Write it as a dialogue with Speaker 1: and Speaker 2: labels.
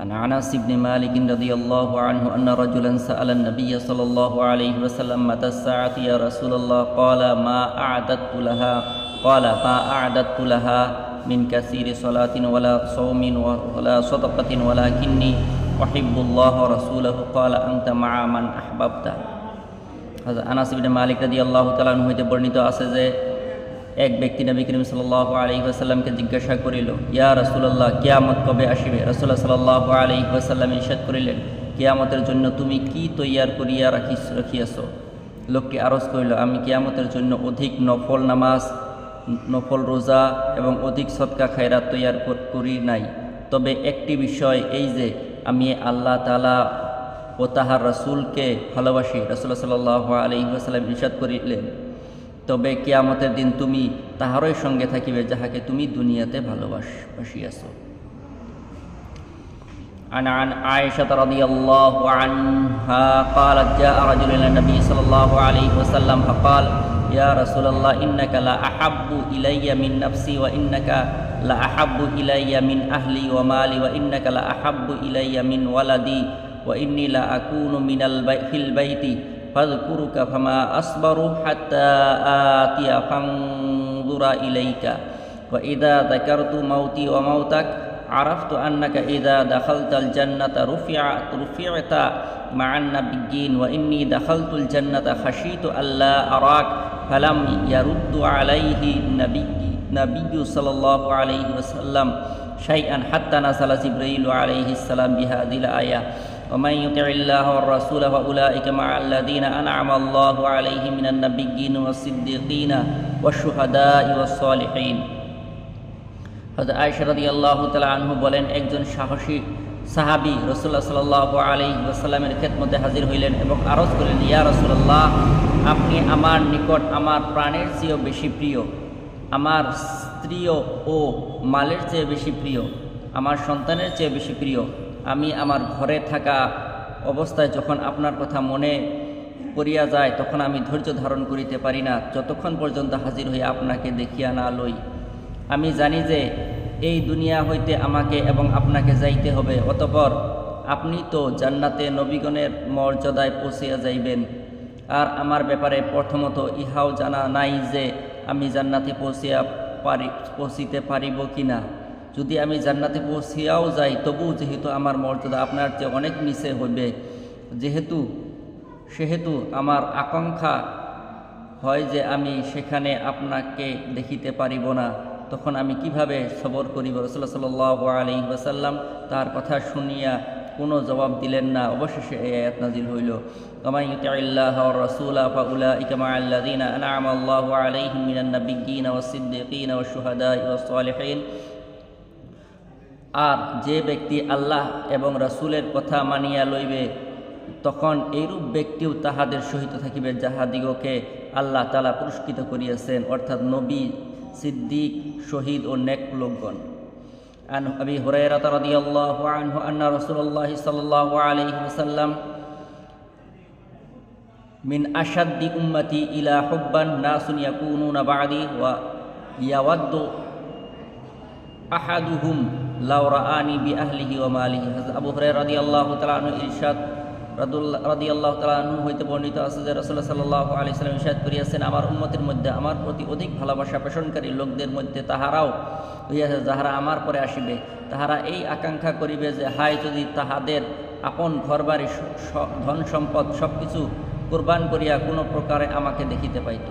Speaker 1: عن انس بن مالك رضي الله عنه ان رجلا سال النبي صلى الله عليه وسلم متى الساعه يا رسول الله قال ما اعددت لها قال ما اعددت لها من كثير صلاه ولا صوم ولا صدقه ولكني احب الله ورسوله قال انت مع من احببت হযরত আনাস ইবনে মালিক রাদিয়াল্লাহু তাআলা আনহু হইতে বর্ণিত আছে যে এক ব্যক্তি নবী করিম সাল্লাল্লাহু আলাইহি ওয়াসাল্লামকে জিজ্ঞাসা করিল, ইয়া রাসূলুল্লাহ, কেয়ামত কবে আসিবে? রাসূলুল্লাহ সাল্লাল্লাহু আলাইহি ওয়াসাল্লাম ইরশাদ করিলেন, কিয়ামতের জন্য তুমি কি তৈয়ার করিয়া রাখিস, রাখিয়াছ? লোককে আরজ করিল, আমি কেয়ামতের জন্য অধিক নফল নামাজ, নফল রোজা এবং অধিক সৎকা খায়রাত তৈয়ার কর- নাই। তবে একটি বিষয় এই যে, আমি আল্লাহ তাআলা ও তাহার রাসূলকে ভালোবাসি। রাসূলুল্লাহ সাল্লাল্লাহু আলাইহি ওয়াসাল্লাম ইরশাদ করিলেন তবে কিয়ামতের দিন তুমি তাহারই সঙ্গে থাকিবে যাহাকে তুমি দুনিয়াতে ভালোবাস বাসিয়াছ عن عن عائشة رضي الله عنها قالت جاء رجل إلى النبي صلى الله عليه وسلم فقال يا رسول الله إنك لا أحب إلي من نفسي وإنك لا أحب إلي من أهلي ومالي وإنك لا أحب إلي من ولدي وإني لا أكون من البيت في البيت فاذكرك فما أصبر حتى آتي فانظر إليك. وإذا ذكرت موتي وموتك عرفت أنك إذا دخلت الجنة رفعت رفعت مع النبيين وإني دخلت الجنة خشيت ألا أراك فلم يرد عليه النبي نبي صلى الله عليه وسلم شيئا حتى نزل جبريل عليه السلام بهذه الآية. ومن يطع الله والرسول فأولئك مع الذين أنعم الله عليهم من النبيين والصديقين والشهداء والصالحين হজরত আয়সা রাদি আল্লাহ তালা আনহু বলেন একজন সাহসী সাহাবি রসুল্লাহ সাল্লাহ আলী ওসাল্লামের খেদমতে হাজির হইলেন এবং আরজ করলেন ইয়া রসুল্লাহ আপনি আমার নিকট আমার প্রাণের চেয়েও বেশি প্রিয় আমার স্ত্রীও ও মালের চেয়ে বেশি প্রিয় আমার সন্তানের চেয়ে বেশি প্রিয় আমি আমার ঘরে থাকা অবস্থায় যখন আপনার কথা মনে করিয়া যায়, তখন আমি ধৈর্য ধারণ করিতে পারি না। যতক্ষণ পর্যন্ত হাজির হইয়া আপনাকে দেখিয়া না লই। আমি জানি যে এই দুনিয়া হইতে আমাকে এবং আপনাকে যাইতে হবে। অতপর আপনি তো জান্নাতে নবীগণের মর্যাদায় পৌঁছিয়া যাইবেন। আর আমার ব্যাপারে প্রথমত ইহাও জানা নাই যে আমি জান্নাতে পৌঁছিয়া পারি, পৌঁছিতে পারিব কি না যদি আমি জান্নাতে পৌঁছিয়াও যাই তবু যেহেতু আমার মর্যাদা আপনার চেয়ে অনেক নিচে হইবে যেহেতু, সেহেতু আমার আকাঙ্ক্ষা হয় যে আমি সেখানে আপনাকে দেখিতে পারিব না। তখন আমি কীভাবে সবর করিব? রসুল্লাহ সাল আলী ওসাল্লাম তার কথা শুনিয়া কোনো জবাব দিলেন না। অবশেষে এই আয়াত নাজিল হইল। কামাই ইউতিল্লাহ রসুলা ফাউলা ইকামা আল্লাদিনা আনআম আল্লাহ আলাইহিম মিনান নাবিয়্যিন ওয়াস সিদ্দিকিন ওয়াস শুহাদা ওয়াস সালিহিন আর যে ব্যক্তি আল্লাহ এবং রাসূলের কথা মানিয়া লইবে তখন এইরূপ ব্যক্তিও তাহাদের সহিত থাকিবে যাহাদিগকে আল্লাহ তালা পুরস্কৃত করিয়াছেন অর্থাৎ নবী সিদ্দিক শহীদ ও নেক লোকগণ عن أبي هريرة رضي الله عنه أن رسول الله صلى الله عليه وسلم من أشد أمتي إلى حبا ناس يكونون بعدي ويود أحدهم লাউরা আনি বি আহলিহি ও মালিহি হজরত আবু হরে রাদি আল্লাহ তালানু ইরশাদ রাদি আল্লাহ তালানু হইতে বর্ণিত আছে যে রসুল্লাহ সাল্লাহ আলি সাল্লাম ইরশাদ করিয়াছেন, আমার উন্মতের মধ্যে, আমার প্রতি অধিক ভালোবাসা পোষণকারী লোকদের মধ্যে তাহারাও হইয়াছে যাহারা আমার পরে আসিবে, তাহারা এই আকাঙ্ক্ষা করিবে যে হাই যদি তাহাদের আপন ঘরবাড়ি ধন সম্পদ সবকিছু কিছু করিয়া কোনো প্রকারে আমাকে দেখিতে পাইত।